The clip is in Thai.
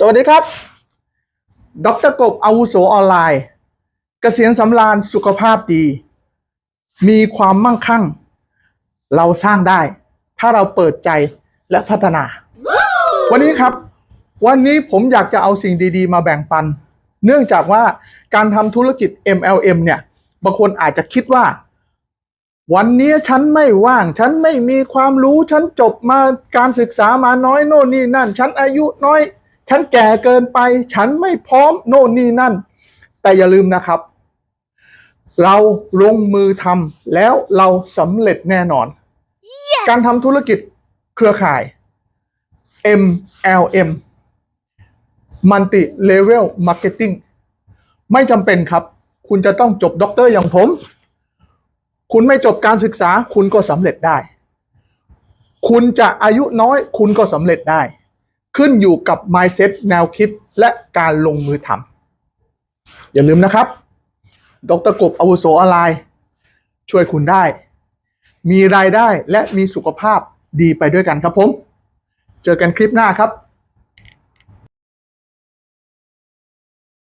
สวัสดีครับ ดรกบอาวุโสออนไลน์เกษียณสำราญสุขภาพดี มีความมั่งคั่ง เราสร้างได้ ถ้าเราเปิดใจและพัฒนา วันนี้ครับ วันนี้ผมอยากจะเอาสิ่งดีๆ มาแบ่งปัน เนื่องจากว่าการทำธุรกิจ MLM เนี่ย บางคนอาจจะคิดว่า วันนี้ฉันไม่ว่าง ฉันไม่มีความรู้ ฉันจบมาการศึกษามาน้อยโน่นนี่นั่น ฉันอายุน้อย ฉันแก่เกินไป ฉันไม่พร้อมโน่นนี่นั่น แต่อย่าลืมนะครับ เราลงมือทำแล้วเราสำเร็จแน่นอนการทำธุรกิจเครือข่าย MLM Multi Level Marketing ไม่จำเป็นครับ คุณจะต้องจบด็อกเตอร์อย่างผม คุณไม่จบการศึกษา คุณก็สำเร็จได้ คุณจะอายุน้อย คุณก็สำเร็จได้ ขึ้นอยู่กับ mindset แนวคิดและการลงมือทำอย่าลืมนะครับ ดรกบอาวุโสออนไลน์ช่วยคุณได้ มีรายได้และมีสุขภาพดีไปด้วยกันครับผม เจอกันคลิปหน้าครับ